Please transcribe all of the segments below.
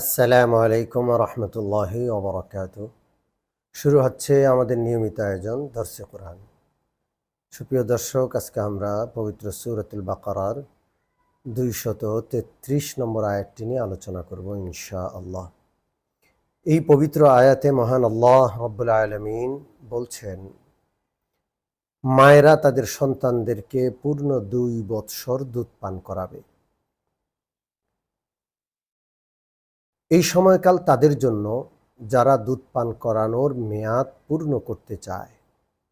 আসসালামু আলাইকুম রহমতুল্লাহ ওবরাকাত শুরু হচ্ছে আমাদের নিয়মিত আয়োজন, দর্শে কোরআন। সুপ্রিয় দর্শক, আজকে আমরা পবিত্র সুরতুল বাকারার দুইশত তেত্রিশ নম্বর আয়াতটি নিয়ে আলোচনা করব ইনশা আল্লাহ এই পবিত্র আয়াতে মহান আল্লাহ রব্বুল আলমিন বলছেন, মায়েরা তাদের সন্তানদেরকে পূর্ণ দুই বৎসর দুধ পান করাবে। এই সময়কাল তাদের জন্য যারা দুধ পান করানোর মেয়াদ পূর্ণ করতে চায়।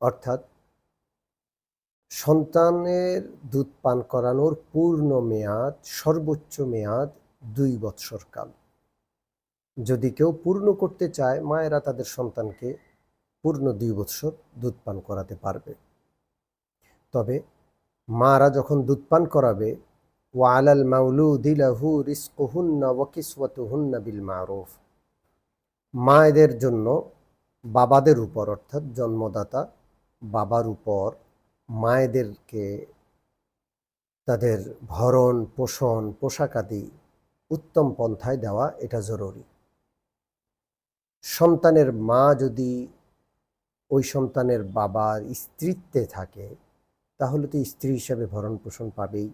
অর্থাৎ সন্তানের দুধ পান করানোর পূর্ণ মেয়াদ, সর্বোচ্চ মেয়াদ দুই বৎসর কাল। যদি কেউ পূর্ণ করতে চায়, মায়েরা তাদের সন্তানকে পূর্ণ দুই বৎসর দুধ পান করাতে পারবে। তবে মারা যখন দুধ পান করাবে মাউলুদি লাহু রিস্কুহুন্না ওয়াকিসওয়াতুহুন্না বিল মারুফ। মায়েদের জন্য বাবাদের উপর, অর্থাৎ জন্মদাতা বাবার উপর মায়েদেরকে তাদের ভরণ, পোষণ, পোশাক আদি উত্তম পন্থায় দেওয়া এটা জরুরি। সন্তানের মা যদি ওই সন্তানের বাবার স্ত্রীত্বে থাকে, তাহলে তো স্ত্রী হিসাবে ভরণ পোষণ পাবেই।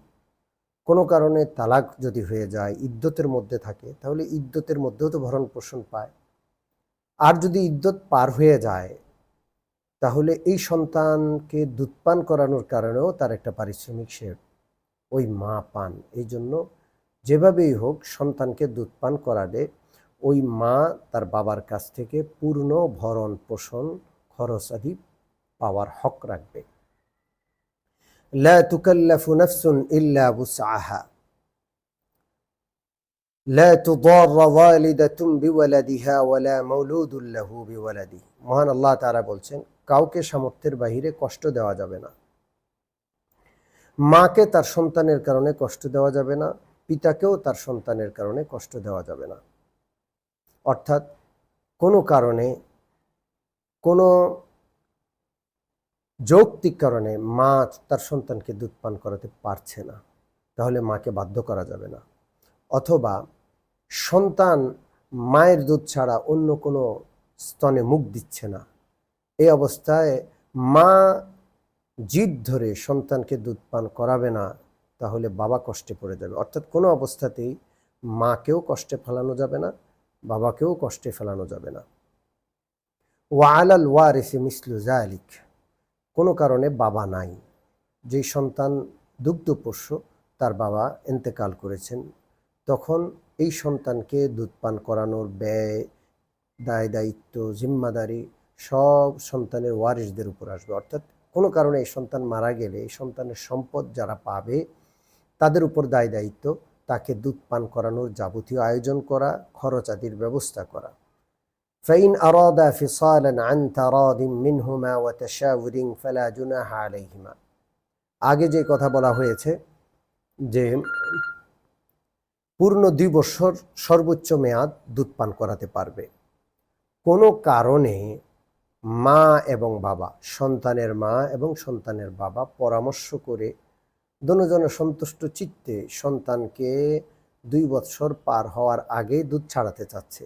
কোনো কারণে তালাক যদি হয়ে যায়, ইদ্যতের মধ্যে থাকে, তাহলে ইদ্যতের মধ্যেও তো ভরণ পোষণ পায়। আর যদি ইদ্যত পার হয়ে যায়, তাহলে এই সন্তানকে দুধপান করানোর কারণেও তার একটা পারিশ্রমিক সে ওই মা পান। এই জন্য যেভাবেই হোক সন্তানকে দুধপান করালে ওই মা তার বাবার কাছ থেকে পূর্ণ ভরণ পোষণ খরচ আদি পাওয়ার হক রাখবে। লা তুকাল্লাফু নাফসুন ইল্লা বুসআহা লা তুদার ওয়ালিদাতুম বিওয়ালাদিহা ওয়ালা মাউলুদুল লাহু বিওয়ালাদি মহান আল্লাহ তাআলা বলছেন কাউকে সামর্থ্যের বাহিরে কষ্ট দেওয়া যাবে না। মাকে তার সন্তানের কারণে কষ্ট দেওয়া যাবে না, পিতাকেও তার সন্তানের কারণে কষ্ট দেওয়া যাবে না। অর্থাৎ কোনো কারণে কোনো যৌক্তিক কারণে মা তার সন্তানকে দুধ পান করাতে পারছে না। তাহলে মাকে বাধ্য করা যাবে না। অথবা সন্তান মায়ের দুধ ছাড়া অন্য কোনো স্তনে মুখ দিচ্ছে না। এই অবস্থায় মা জিদ ধরে সন্তানকে দুধ পান করাবে না, তাহলে বাবা কষ্টে পড়ে যাবে। অর্থাৎ কোনো অবস্থাতেই মাকেও কষ্টে ফেলানো যাবে না, বাবাকেও কষ্টে ফেলানো যাবে না। ওয়ালাল ওয়ারিসে মিসলু জালিক কোনো কারণে বাবা নাই। যেই সন্তান দুগ্ধপোষ্য তার বাবা এন্তেকাল করেছেন। তখন এই সন্তানকে দুধ পান করানোর ব্যয়, দায়, দায়িত্ব, জিম্মাদারি সব সন্তানের ওয়ারিসদের উপর আসবে। অর্থাৎ কোনো কারণে এই সন্তান মারা গেলে, এই সন্তানের সম্পদ যারা পাবে, তাদের উপর দায়, দায়িত্ব, তাকে দুধ পান করানোর যাবতীয় আয়োজন করা খরচ আদির ব্যবস্থা করা। فإن أرادا فصالا عن تراض منهما وتشاور فلا جناح عليهما আগে যে কথা বলা হয়েছে যে পূর্ণ দুই বছর সর্বোচ্চ মেয়াদ দুধ পান করাতে পারবে কোনো কারণে মা এবং বাবা সন্তানের মা এবং সন্তানের বাবা পরামর্শ করে দনোজনে সন্তুষ্ট চিত্তে সন্তানকে দুই বৎসর পার হওয়ার আগে দুধ ছাড়াতে চাচ্ছে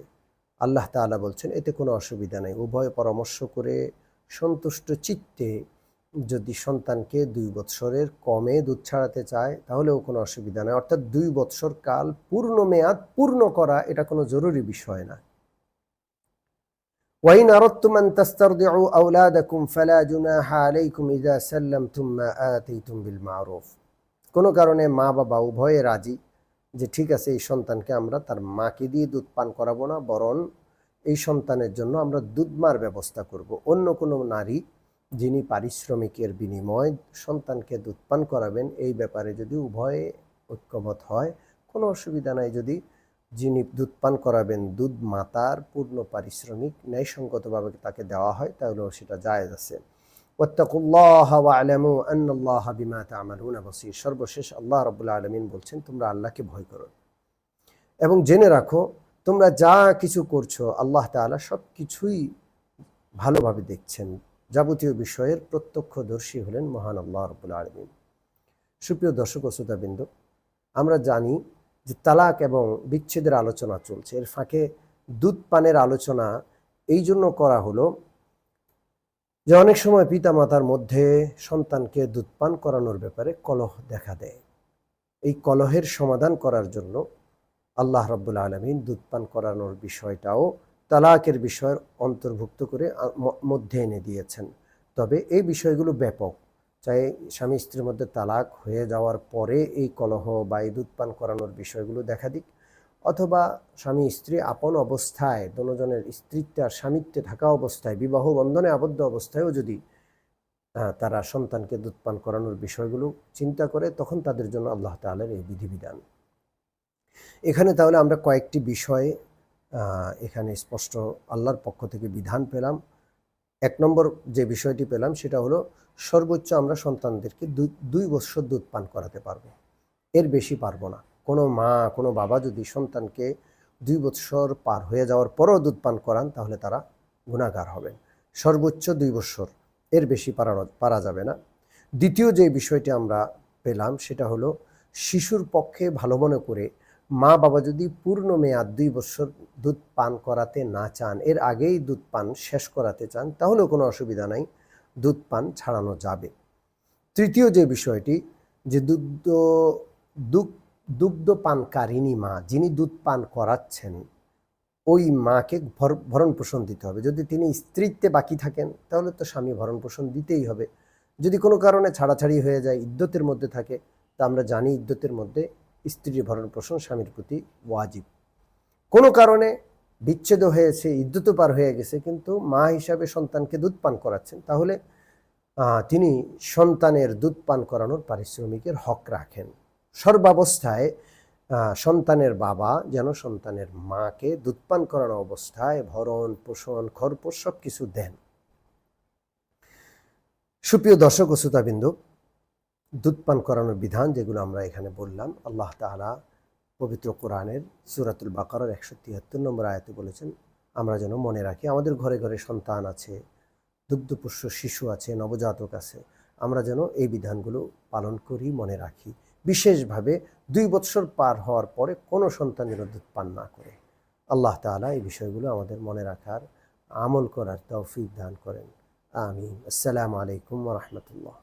আল্লাহ তাআলা বলছেন এতে কোনো অসুবিধা নেই উভয় পরামর্শ করে সন্তুষ্ট চিত্তে যদি সন্তানকে দুই বৎসরের কমে দুধ ছাড়াতে চায় তাহলেও কোনো অসুবিধা নেই অর্থাৎ দুই বৎসর কাল পূর্ণ মেয়াদ পূর্ণ করা এটা কোনো জরুরি বিষয় না وإن أردتم أن تسترضعوا أولادكم فلا جناح عليكم إذا سلمتم ما آتيتم بالمعروف কোনো কারণে মা বাবা উভয়ে রাজি যে ঠিক আছে, এই সন্তানকে আমরা তার মাকে দিয়ে দুধ পান করাবো না, বরং এই সন্তানের জন্য আমরা দুধমার ব্যবস্থা করব। অন্য কোনো নারী যিনি পারিশ্রমিকের বিনিময় সন্তানকে দুধ পান করাবেন, এই ব্যাপারে যদি উভয়ে ঐক্যমত হয়, কোনো অসুবিধা নাই। যদি যিনি দুধ পান করাবেন, দুধ মাতার পূর্ণ পারিশ্রমিক ন্যায়সঙ্গতভাবে তাকে দেওয়া হয়, তাহলেও সেটা জায়েজ আছে। ওয়াত্তাকুল্লাহ ওয়ালামু আন্নাল্লাহ বিমা তা'মালুনা বাসীর। সর্বশেষ আল্লাহ রাব্বুল আলামিন বলছেন, তোমরা আল্লাহকে ভয় করো। এবং জেনে রাখো, তোমরা যা কিছু করছ, আল্লাহ তাআলা সব কিছুই ভালোভাবে দেখছেন। যাবতীয় বিষয়ের প্রত্যক্ষদর্শী হলেন মহান আল্লাহ রব্বুল আলমিন। সুপ্রিয় দর্শক ও শ্রোতাবৃন্দ, আমরা জানি যে তালাক এবং বিচ্ছেদের আলোচনা চলছে। এর ফাঁকে দুধ পানের আলোচনা এই জন্য করা হলো যে অনেক সময় পিতা মাতার মধ্যে সন্তানকে দুধ পান করানোর ব্যাপারে কলহ দেখা দেয়। এই কলহের সমাধান করার জন্য আল্লাহ রব্বুল আলমিন দুধ পান করানোর বিষয়টাও তালাকের বিষয়ের অন্তর্ভুক্ত করে মধ্যে এনে দিয়েছেন। তবে এই বিষয়গুলো ব্যাপক। চাই স্বামী স্ত্রীর মধ্যে তালাক হয়ে যাওয়ার পরে এই কলহ বা এই দুধ পান করানোর বিষয়গুলো দেখা দিক। অথবা স্বামী, স্ত্রী আপন অবস্থায় দনোজনের স্ত্রীত্বে আর স্বামিত্বে থাকা অবস্থায়, বিবাহ বন্ধনে আবদ্ধ অবস্থায়ও যদি তারা সন্তানকে দুধ পান করানোর বিষয়গুলো চিন্তা করে, তখন তাদের জন্য আল্লাহ তাআলার এই বিধিবিধান। এখানে তাহলে আমরা কয়েকটি বিষয়ে এখানে স্পষ্ট আল্লাহর পক্ষ থেকে বিধান পেলাম। এক নম্বর যে বিষয়টি পেলাম, সেটা হলো সর্বোচ্চ আমরা সন্তানদেরকে দুই দুই বছর দুধ পান করাতে পারব। এর বেশি পারব না। কোনো মা, কোনো বাবা যদি সন্তানকে দুই বছর পার হয়ে যাওয়ার পরও দুধ পান করান, তাহলে তারা গুণাগার হবেন। সর্বোচ্চ দুই বছর এর বেশি পারানো, পারা যাবে না। দ্বিতীয় যে বিষয়টি আমরা পেলাম, সেটা হলো শিশুর পক্ষে ভালো মনে করে মা বাবা যদি পূর্ণ মেয়াদ দুই বছর দুধ পান করাতে না চান, এর আগেই দুধ পান শেষ করাতে চান, তাহলেও কোনো অসুবিধা নাই, দুধ পান ছাড়ানো যাবে। তৃতীয় যে বিষয়টি, যে দুগ্ধ দুগ- দুগ্ধ পানকারিনী মা যিনি দুধ পান করাচ্ছেন, ওই মাকে ভর- ভরণ পোষণ দিতে হবে। যদি তিনি স্ত্রীত্বে বাকি থাকেন, তাহলে তো স্বামী ভরণ পোষণ দিতেই হবে। যদি কোনো কারণে ছাড়াছাড়ি হয়ে যায়, ইদ্যতের মধ্যে থাকে, তা আমরা জানি ইদ্যতের মধ্যে স্ত্রীর ভরণ পোষণ স্বামীর প্রতি ওয়াজিব। কোনো কারণে বিচ্ছেদ হয়েছে ইদ্যুত পার হয়ে গেছে, কিন্তু মা হিসাবে সন্তানকে দুধ পান করাচ্ছেন, তাহলে তিনি সন্তানের দুধ পান করানোর পারিশ্রমিকের হক রাখেন। সর্বাবস্থায় সন্তানের বাবা যেন সন্তানের মাকে দুধ পান করানো অবস্থায় ভরণ পোষণ খরপোষ সব কিছু দেন। সুপ্রিয় দর্শক ও শ্রোতাবিন্দু দুধ পান করানোর বিধান যেগুলো আমরা এখানে বললাম, আল্লাহ তাহারা পবিত্র কোরআনের সুরাতুল বাকারার একশো তিয়াত্তর নম্বর আয়াতে বলেছেন, আমরা যেন মনে রাখি আমাদের ঘরে ঘরে সন্তান আছে, দুগ্ধপুষ্য শিশু আছে, নবজাতক আছে, আমরা যেন এই বিধানগুলো পালন করি, মনে রাখি। বিশেষভাবে দুই বৎসর পার হওয়ার পরে কোনো সন্তান যেন দুধ পান না করে। আল্লাহ তালা এই বিষয়গুলো আমাদের মনে রাখার আমল করার তৌফিক দান করেন। আমি আসসালামু আলাইকুম রহমতুল্লাহ।